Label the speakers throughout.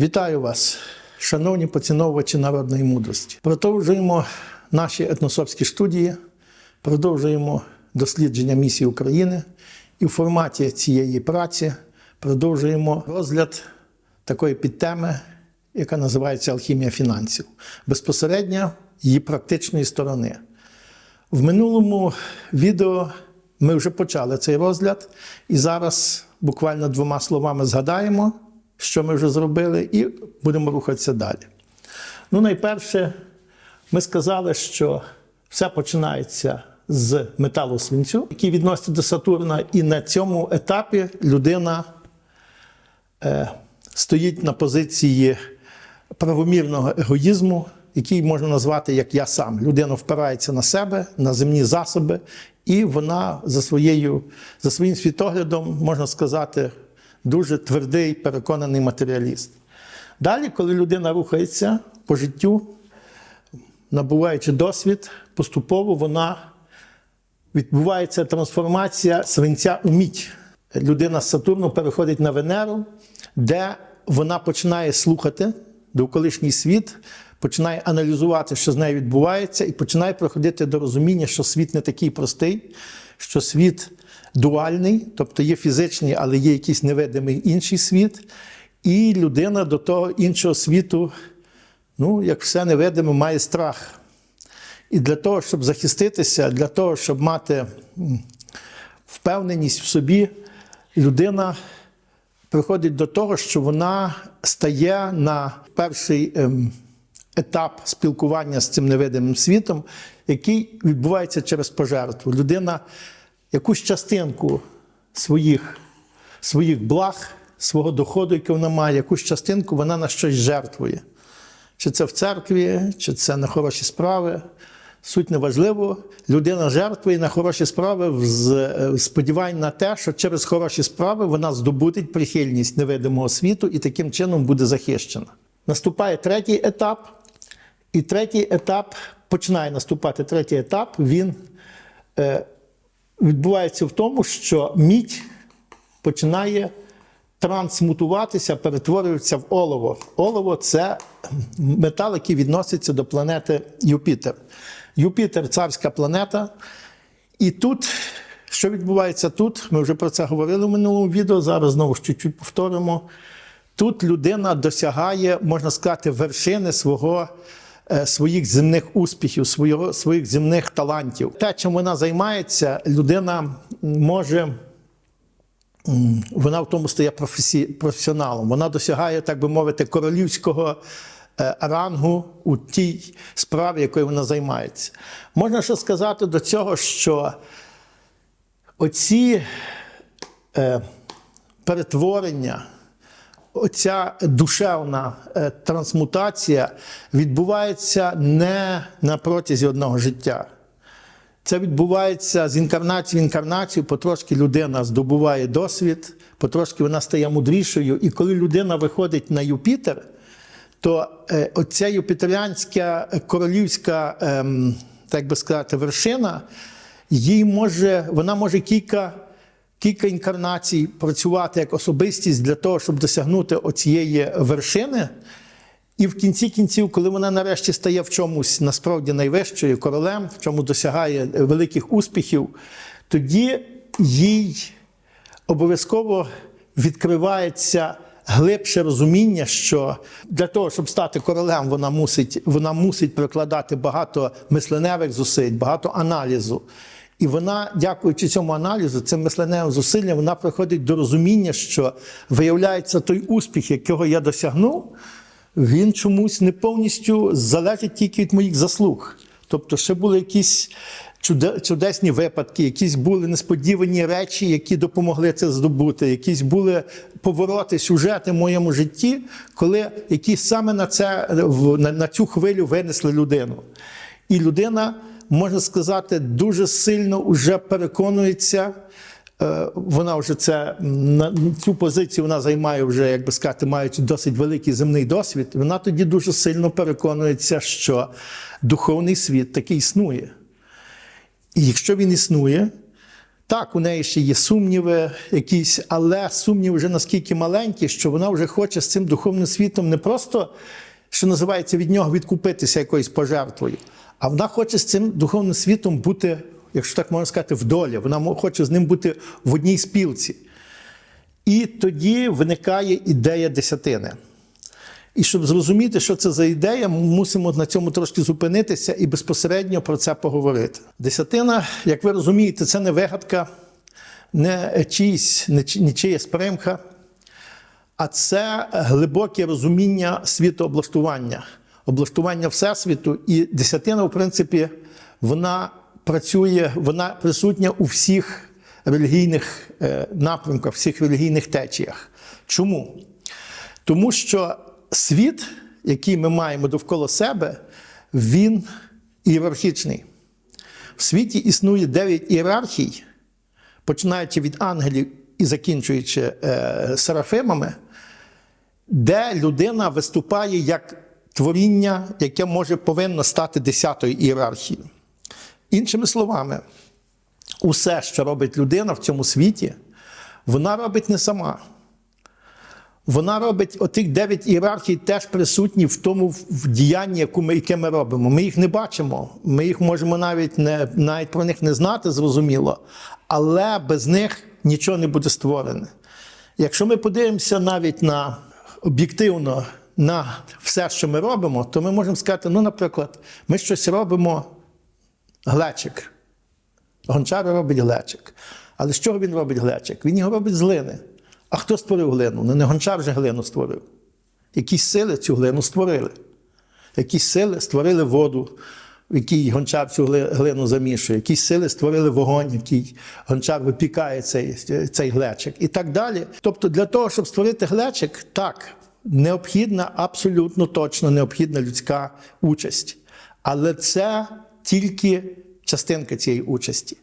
Speaker 1: Вітаю вас, шановні поціновувачі народної мудрості. Продовжуємо наші етносопські студії, продовжуємо дослідження місії України і в форматі цієї праці продовжуємо розгляд такої підтеми, яка називається Алхімія фінансів, безпосередньо її практичної сторони. В минулому відео ми вже почали цей розгляд, і зараз буквально двома словами згадаємо, що ми вже зробили, і будемо рухатися далі. Ну, найперше, ми сказали, що все починається з металу свинцю, який відноситься до Сатурна, і на цьому етапі людина е, стоїть на позиції правомірного егоїзму, який можна назвати як я сам. Людина впирається на себе, на земні засоби, і вона за, своєю, за своїм світоглядом, можна сказати, дуже твердий, переконаний матеріаліст. Далі, коли людина рухається по життю, набуваючи досвід, поступово вона відбувається трансформація свинця у мідь. Людина з Сатурну переходить на Венеру, де вона починає слухати довколишній світ, починає аналізувати, що з нею відбувається, і починає приходити до розуміння, що світ не такий простий, що світ дуальний, тобто є фізичний, але є якийсь невидимий інший світ. І людина до того іншого світу, ну, як все невидиме, має страх. І для того, щоб захиститися, для того, щоб мати впевненість в собі, людина приходить до того, що вона стає на перший ем, етап спілкування з цим невидимим світом, який відбувається через пожертву. Людина якусь частинку своїх, своїх благ, свого доходу, який вона має, якусь частинку вона на щось жертвує. Чи це в церкві, чи це на хороші справи. Суть неважливо. Людина жертвує на хороші справи з- е, сподівань на те, що через хороші справи вона здобудить прихильність невидимого світу і таким чином буде захищена. Наступає третій етап, і третій етап починає наступати третій етап. Він е, відбувається в тому, що мідь починає трансмутуватися, перетворюється в олово. Олово це метал, який відноситься до планети Юпітер. Юпітер царська планета. І тут, що відбувається тут, ми вже про це говорили в минулому відео, зараз знову ж чуть-чуть повторимо. Тут людина досягає, можна сказати, вершини свого, своїх земних успіхів, свого, своїх земних талантів. Те, чим вона займається, людина може вона в тому стає професі... професіоналом. Вона досягає, так би мовити, королівського е, рангу у тій справі, якою вона займається. Можна ще сказати до цього, що оці е, перетворення, оця душевна е, трансмутація відбувається не на протязі одного життя. Це відбувається з інкарнації в інкарнацію, потрошки людина здобуває досвід, потрошки вона стає мудрішою. І коли людина виходить на Юпітер, то е, оця юпітеріанська е, королівська, ем, так би сказати, вершина, їй може, вона може кілька, кілька інкарнацій працювати як особистість для того, щоб досягнути оцієї вершини. І в кінці кінців, коли вона нарешті стає в чомусь насправді найвищою королем, в чому досягає великих успіхів, тоді їй обов'язково відкривається глибше розуміння, що для того, щоб стати королем, вона мусить, вона мусить прикладати багато мисленевих зусиль, багато аналізу. І вона, дякуючи цьому аналізу, цим мисленевим зусиллям, вона приходить до розуміння, що виявляється той успіх, якого я досягнув, він чомусь не повністю залежить тільки від моїх заслуг. Тобто, ще були якісь чудесні випадки, якісь були несподівані речі, які допомогли це здобути, якісь були повороти, сюжети в моєму житті, коли які саме на, це, на цю хвилю винесли людину. І людина, можна сказати, дуже сильно вже переконується. е, Вона вже це цю позицію вона займає вже, як би сказати, маючи досить великий земний досвід. Вона тоді дуже сильно переконується, що духовний світ таки існує. І якщо він існує, Так, у неї ще є сумніви якісь, але сумніви вже наскільки маленькі, що вона вже хоче з цим духовним світом не просто, що називається, від нього відкупитися якоюсь пожертвою, а вона хоче з цим духовним світом бути, якщо так можна сказати, в долі. Вона хоче з ним бути в одній спілці. І тоді виникає ідея десятини. І щоб зрозуміти, що це за ідея, ми мусимо на цьому трошки зупинитися і безпосередньо про це поговорити. Десятина, як ви розумієте, це не вигадка, не чийсь, не чи- нічиясь примха, а це глибоке розуміння світооблаштування, облаштування Всесвіту. І десятина, в принципі, вона працює, вона присутня у всіх релігійних е, напрямках, всіх релігійних течіях. Чому? Тому що світ, який ми маємо довкола себе, він ієрархічний. В світі існує дев'ять ієрархій, починаючи від ангелів і закінчуючи е, серафимами, де людина виступає як творіння, яке може повинно стати десятою ієрархією. Іншими словами, усе, що робить людина в цьому світі, вона робить не сама. Вона робить отих дев'ять ієрархій теж присутні в тому в- діянні, яку ми, яке ми робимо. Ми їх не бачимо. Ми їх можемо навіть не навіть про них не знати, зрозуміло, але без них нічого не буде створене. Якщо ми подивимося навіть на об'єктивно на все, що ми робимо, то ми можемо сказати: ну, наприклад, ми щось робимо глечик. Гончар робить глечик. Але з чого він робить глечик? Він його робить з глини. А хто створив глину? Ну не гончар же глину створив. Якісь сили цю глину створили. Якісь сили створили воду, в якій гончар цю глину замішує. Якісь сили створили вогонь, який гончар випікає цей, цей глечик. І так далі. Тобто, для того, щоб створити глечик, так, необхідна, абсолютно точно необхідна людська участь. Але це тільки частинка цієї участі.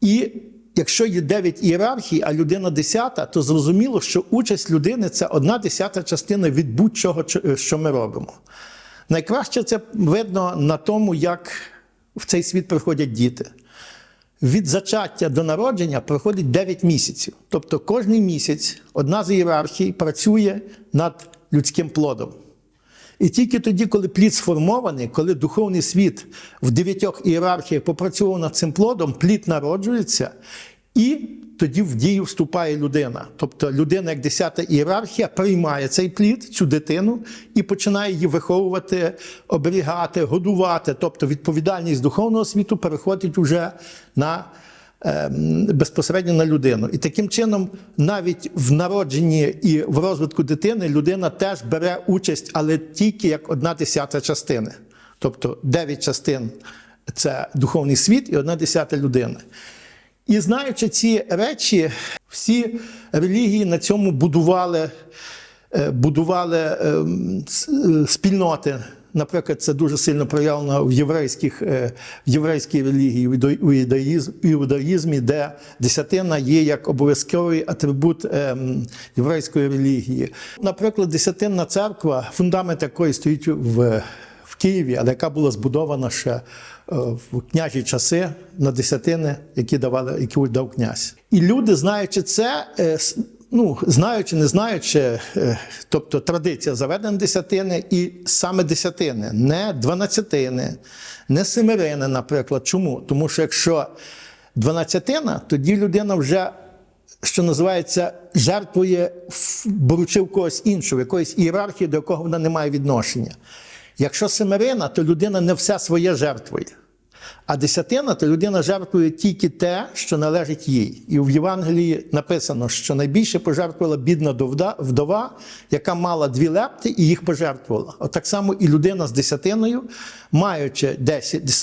Speaker 1: І якщо є 9 ієрархій, а людина десята, то зрозуміло, що участь людини це одна десята частина від будь-чого, що ми робимо. Найкраще це видно на тому, як в цей світ приходять діти. Від зачаття до народження проходить 9 місяців. Тобто кожний місяць одна з ієрархій працює над людським плодом. І тільки тоді, коли плід сформований, коли духовний світ в дев'ятьох ієрархіях попрацював над цим плодом, плід народжується, і тоді в дію вступає людина. Тобто людина, як десята ієрархія, приймає цей плід, цю дитину, і починає її виховувати, оберігати, годувати. Тобто відповідальність духовного світу переходить уже на ем, безпосередньо на людину. І таким чином, навіть в народженні і в розвитку дитини людина теж бере участь, але тільки як одна десята частини. Тобто 9 частин це духовний світ і одна десята людина. І знаючи ці речі, всі релігії на цьому будували, е, будували с- е, спільноти. Наприклад, це дуже сильно проявлено в єврейських е, в єврейській релігії, в іудаїзмі, де десятина є як обов'язковий атрибут єврейської релігії. Наприклад, десятинна церква, фундамент якої стоїть в, в Києві, але яка була збудована ще е, в княжі часи на десятини, які давали, які дав князь. І люди, знаючи це, е, ну, знаючи, не знаючи, е, тобто традиція заведення десятини і саме десятини, не дванадцятини, не семерини, наприклад. Чому? Тому що якщо дванадцятина, тоді людина вже. Що називається, жертвує, беручи в когось іншого, якоїсь ієрархії, до якого вона не має відношення. Якщо семерина, то людина не все своє жертвує. А десятина, то людина жертвує тільки те, що належить їй. І в Євангелії написано, що найбільше пожертвувала бідна вдова, яка мала дві лепти і їх пожертвувала. От так само і людина з десятиною, маючи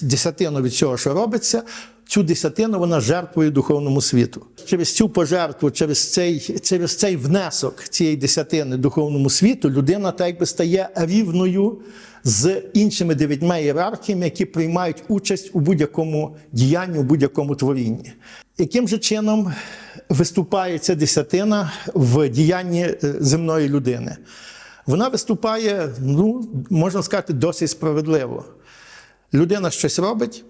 Speaker 1: десятину від цього, що робиться, цю десятину вона жертвує духовному світу. Через цю пожертву, через цей, через цей внесок цієї десятини духовному світу, людина так якби стає рівною з іншими дев'ятьма ієрархіями, які приймають участь у будь-якому діянні, у будь-якому творінні. Яким же чином виступає ця десятина в діянні е, земної людини? Вона виступає, ну, можна сказати, досить справедливо. Людина щось робить,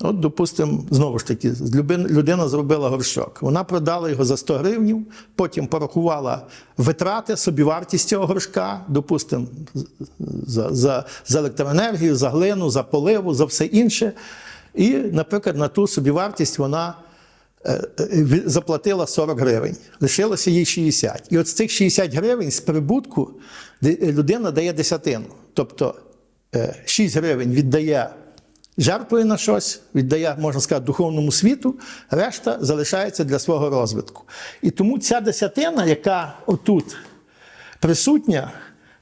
Speaker 1: От, допустимо, знову ж таки, людина зробила горшок. Вона продала його за 100 гривнів, потім порахувала витрати, собівартість цього горшка, допустимо, за, за, за електроенергію, за глину, за поливу, за все інше. І, наприклад, на ту собівартість вона е, е, заплатила 40 гривень. Лишилося їй 60. І от з цих 60 гривень з прибутку людина дає десятину. Тобто е, 6 гривень віддає жертвує на щось, віддає, можна сказати, духовному світу, решта залишається для свого розвитку. І тому ця десятина, яка отут присутня,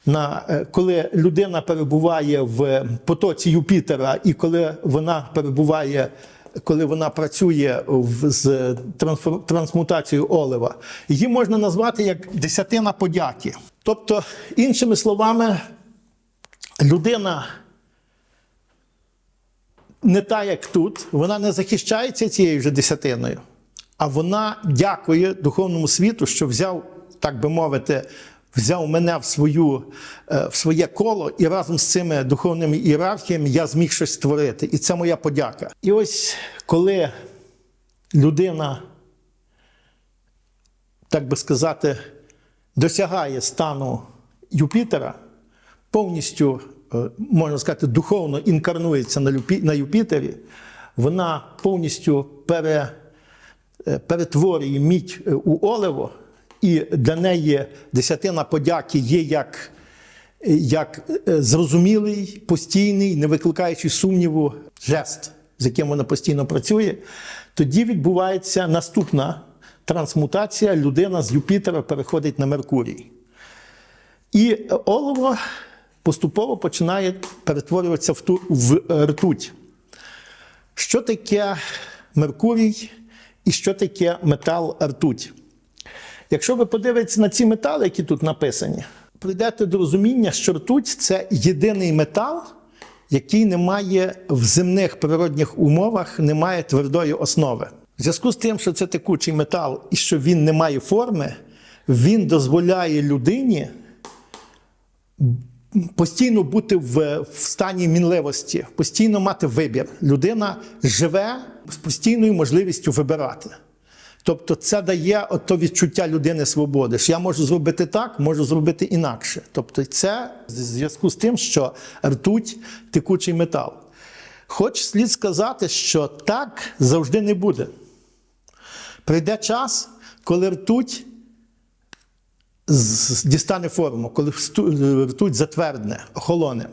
Speaker 1: на, е, коли людина перебуває в потоці Юпітера, і коли вона перебуває, коли вона працює з трансмутацією олива, її можна назвати як десятина подяки. Тобто, іншими словами, людина не та, як тут, вона не захищається цією вже десятиною, а вона дякує духовному світу, що взяв, так би мовити, взяв мене в, свою, е, в своє коло, і разом з цими духовними ієрархіями я зміг щось створити. І це моя подяка. І ось коли людина, так би сказати, досягає стану Юпітера, повністю, можна сказати, духовно інкарнується на Юпітері, вона повністю пере, е, перетворює мідь е, у оливо, і для неї десятина подяки є як, е, як е, зрозумілий, постійний, не викликаючий сумніву жест, з яким вона постійно працює, тоді відбувається наступна трансмутація. Людина з Юпітера переходить на Меркурій. І олово поступово починає перетворюватися в, ту, в е, ртуть. Що таке Меркурій і що таке метал ртуть? Якщо ви подивитесь на ці метали, які тут написані, прийдете до розуміння, що ртуть це єдиний метал, який не має в земних природних умовах, не має твердої основи. В зв'язку з тим, що це текучий метал і що він не має форми, він дозволяє людині постійно бути в, в стані мінливості, постійно мати вибір. Людина живе з постійною можливістю вибирати. Тобто це дає ото відчуття людини свободи, що я можу зробити так, можу зробити інакше. Тобто, це в зв'язку з тим, що ртуть текучий метал. Хоч слід сказати, що так завжди не буде. Прийде час, коли ртуть дістане форму, коли ртуть затвердне, охолоне.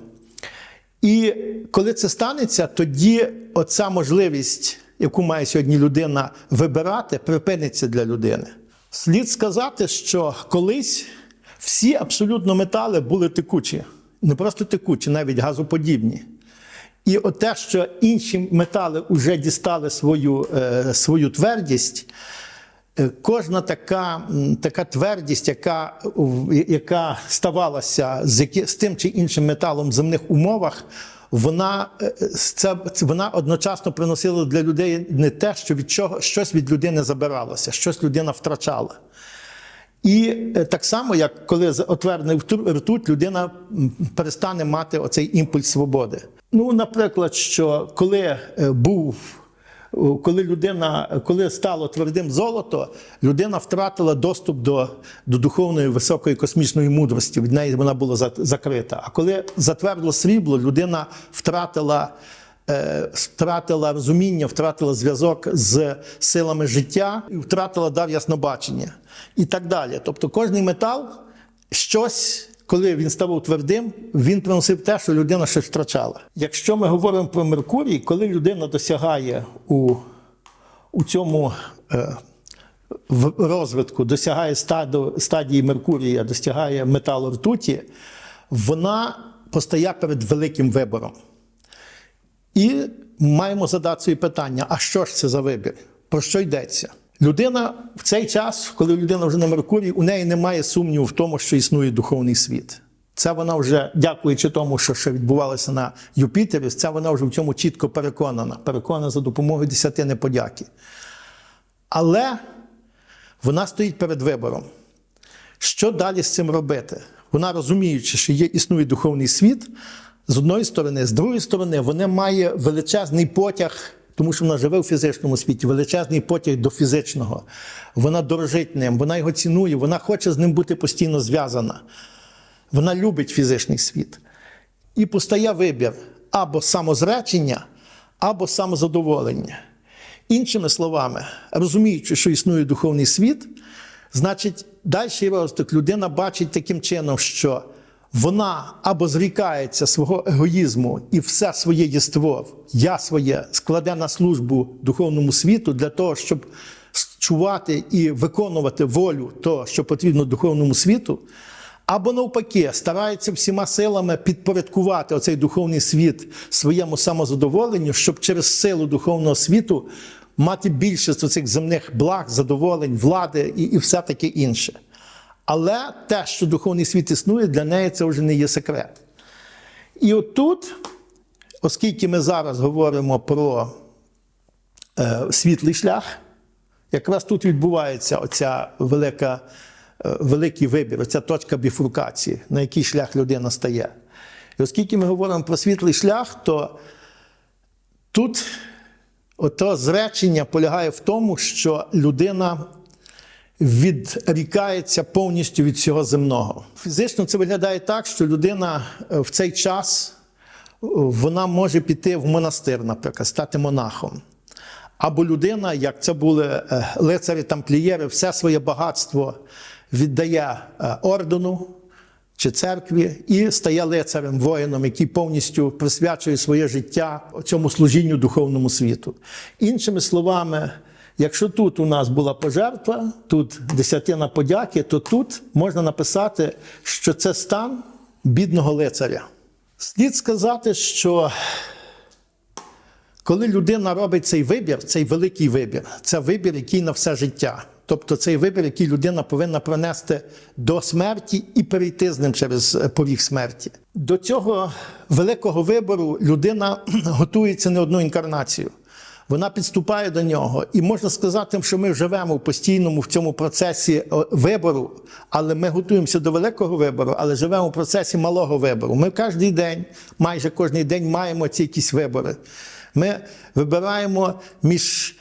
Speaker 1: І коли це станеться, тоді оця можливість, яку має сьогодні людина вибирати, припиниться для людини. Слід сказати, що колись всі абсолютно метали були текучі, не просто текучі, навіть газоподібні. І от те, що інші метали вже дістали свою, е, свою твердість, Кожна така, така твердість, яка, яка ставалася з, з тим чи іншим металом в земних умовах, вона, е, це, вона одночасно приносила для людей не те, що від чого щось від людини забиралося, щось людина втрачала. І е, так само, як коли втр- ртуть, людина перестане мати оцей імпульс свободи. Ну, наприклад, що коли е, був. Коли людина, коли стало твердим золото, людина втратила доступ до, до духовної високої космічної мудрості. Від неї вона була за- закрита. А коли затвердло срібло, людина втратила, е, втратила розуміння, втратила зв'язок з силами життя, і втратила дар яснобачення і так далі. Тобто кожний метал щось, коли він ставав твердим, він приносив те, що людина щось втрачала. Якщо ми говоримо про Меркурій, коли людина досягає у, у цьому е, в розвитку, досягає стаду, стадії Меркурія, досягає металу ртуті, вона постає перед великим вибором. І маємо задати собі питання: а що ж це за вибір? Про що йдеться? Людина в цей час, коли людина вже на Меркурії, у неї немає сумніву в тому, що існує духовний світ. Це вона вже, дякуючи тому, що ще відбувалося на Юпітері, це вона вже в цьому чітко переконана, переконана за допомогою десятини подяки. Але вона стоїть перед вибором. Що далі з цим робити? Вона розуміючи, що є існує духовний світ, з одної сторони, з другої сторони, вона має величезний потяг тому що вона живе у фізичному світі, величезний потяг до фізичного. Вона дорожить ним, вона його цінує, вона хоче з ним бути постійно зв'язана. Вона любить фізичний світ. І постає вибір або самозречення, або самозадоволення. Іншими словами, розуміючи, що існує духовний світ, значить, дальший розвиток людина бачить таким чином, що вона або зрікається свого егоїзму і все своє єство, я своє складе на службу духовному світу для того, щоб чувати і виконувати волю того, що потрібно духовному світу, або навпаки, старається всіма силами підпорядкувати оцей духовний світ своєму самозадоволенню, щоб через силу духовного світу мати більше цих земних благ, задоволень, влади і, і все таке інше. Але те, що духовний світ існує, для неї це вже не є секрет. І отут, оскільки ми зараз говоримо про е, світлий шлях, якраз тут відбувається оця велика, е, великий вибір, оця точка біфуркації, на який шлях людина стає. І оскільки ми говоримо про світлий шлях, то тут ото зречення полягає в тому, що людина відрікається повністю від всього земного. Фізично це виглядає так, що людина е, в цей час е, вона може піти в монастир, наприклад, стати монахом. Або людина, як це були е, лицарі тамплієри, все своє багатство віддає ордену чи церкві і стає лицарем, воїном, який повністю присвячує своє життя цьому служінню духовному світу. Іншими словами, якщо тут у нас була пожертва, тут десятина подяки, то тут можна написати, що це стан бідного лицаря. Слід сказати, що коли людина робить цей вибір, цей великий вибір, це вибір, який на все життя. Тобто цей вибір, який людина повинна пронести до смерті і перейти з ним через поріг смерті. До цього великого вибору людина готується не одну інкарнацію. Вона підступає до нього, і можна сказати, що ми живемо в постійному в цьому процесі вибору, але ми готуємося до великого вибору, але живемо в процесі малого вибору. Ми кожен день, майже кожен день маємо ці якісь вибори. Ми вибираємо між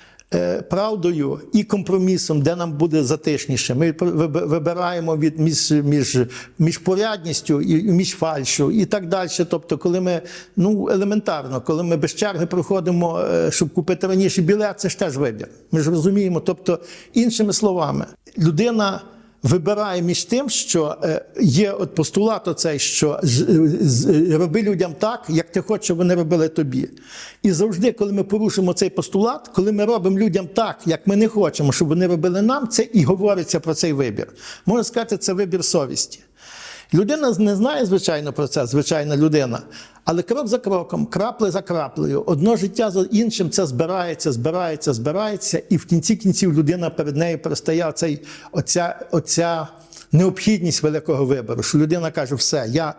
Speaker 1: правдою і компромісом, де нам буде затишніше. Ми вибираємо від між, між, між порядністю і між фальшу і так далі. Тобто, коли ми ну елементарно, коли ми без черги проходимо, щоб купити раніше білет, це ж теж вибір. Ми ж розуміємо. Тобто, іншими словами, людина. Вибирає між тим, що є от постулат оцей, що роби людям так, як ти хочеш, щоб вони робили тобі. І завжди, коли ми порушимо цей постулат, коли ми робимо людям так, як ми не хочемо, щоб вони робили нам, це і говориться про цей вибір. Можна сказати, це вибір совісті. Людина не знає, звичайно, про це, звичайна людина. Але крок за кроком, краплею за краплею, одно життя за іншим це збирається, збирається, збирається, і в кінці кінців людина перед нею перестає оцей, оця, оця необхідність великого вибору. Що людина каже, все, я,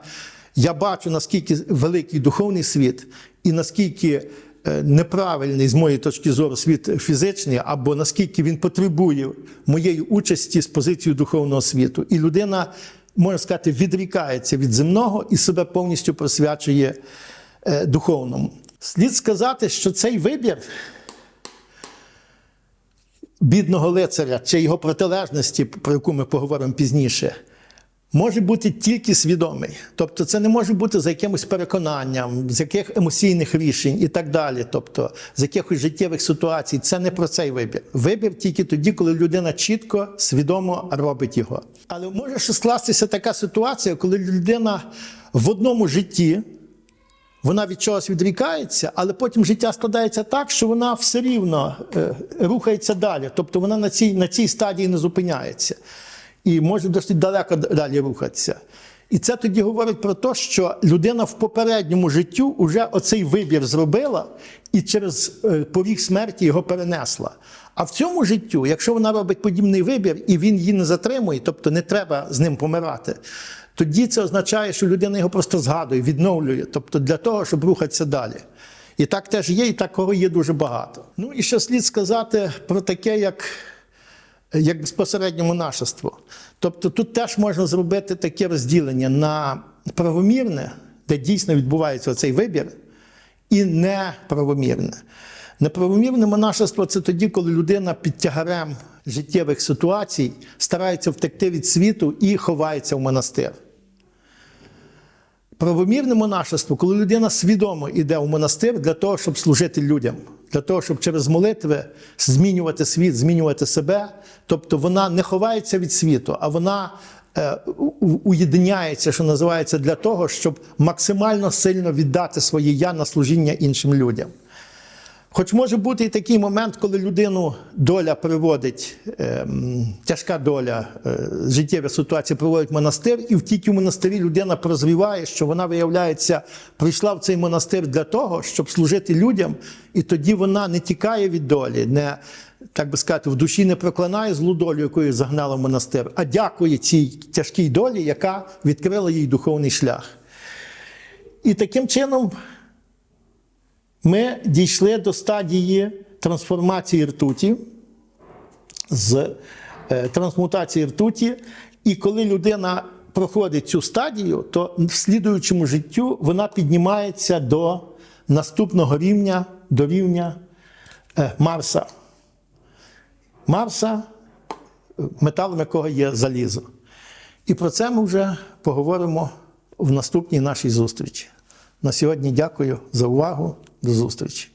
Speaker 1: я бачу, наскільки великий духовний світ, і наскільки неправильний з моєї точки зору світ фізичний, або наскільки він потребує моєї участі з позиції духовного світу. І людина можна сказати, відрікається від земного і себе повністю присвячує е, духовному. Слід сказати, що цей вибір бідного лицаря чи його протилежності, про яку ми поговоримо пізніше, може бути тільки свідомий. Тобто це не може бути за якимось переконанням, з яких емоційних рішень і так далі. Тобто з якихось життєвих ситуацій. Це не про цей вибір. Вибір тільки тоді, коли людина чітко, свідомо робить його. Але може скластися така ситуація, коли людина в одному житті. Вона від чогось відрікається, але потім життя складається так, що вона все рівно е, рухається далі. Тобто вона на цій, на цій стадії не зупиняється і може досить далеко далі рухатися. І це тоді говорить про те, що людина в попередньому життю вже оцей вибір зробила і через поріг смерті його перенесла. А в цьому життю, якщо вона робить подібний вибір і він її не затримує, тобто не треба з ним помирати, тоді це означає, що людина його просто згадує, відновлює, тобто для того, щоб рухатися далі. І так теж є, і такого є дуже багато. Ну і ще слід сказати про таке, як як безпосередньо монашество. Тобто тут теж можна зробити таке розділення на правомірне, де дійсно відбувається цей вибір, і неправомірне. Неправомірне монашество це тоді, коли людина під тягарем життєвих ситуацій старається втекти від світу і ховається в монастир. Правомірне монашество, коли людина свідомо йде в монастир для того, щоб служити людям, для того, щоб через молитви змінювати світ, змінювати себе. Тобто вона не ховається від світу, а вона е, уєдиняється, що називається, для того, щоб максимально сильно віддати своє я на служіння іншим людям. Хоч може бути і такий момент, коли людину доля приводить, ем, тяжка доля, е, життєва ситуація приводить в монастир, і в тільки в монастирі людина прозріває, що вона, виявляється, прийшла в цей монастир для того, щоб служити людям, і тоді вона не тікає від долі, не, так би сказати, в душі не проклинає злу долю, якою загнала в монастир, а дякує цій тяжкій долі, яка відкрила їй духовний шлях. І таким чином ми дійшли до стадії трансформації ртуті, з е, трансмутації ртуті, і коли людина проходить цю стадію, то в слідуючому життю вона піднімається до наступного рівня, до рівня е, Марса. Марса, металом якого є залізо. І про це ми вже поговоримо в наступній нашій зустрічі. На сьогодні дякую за увагу. До зустрічі.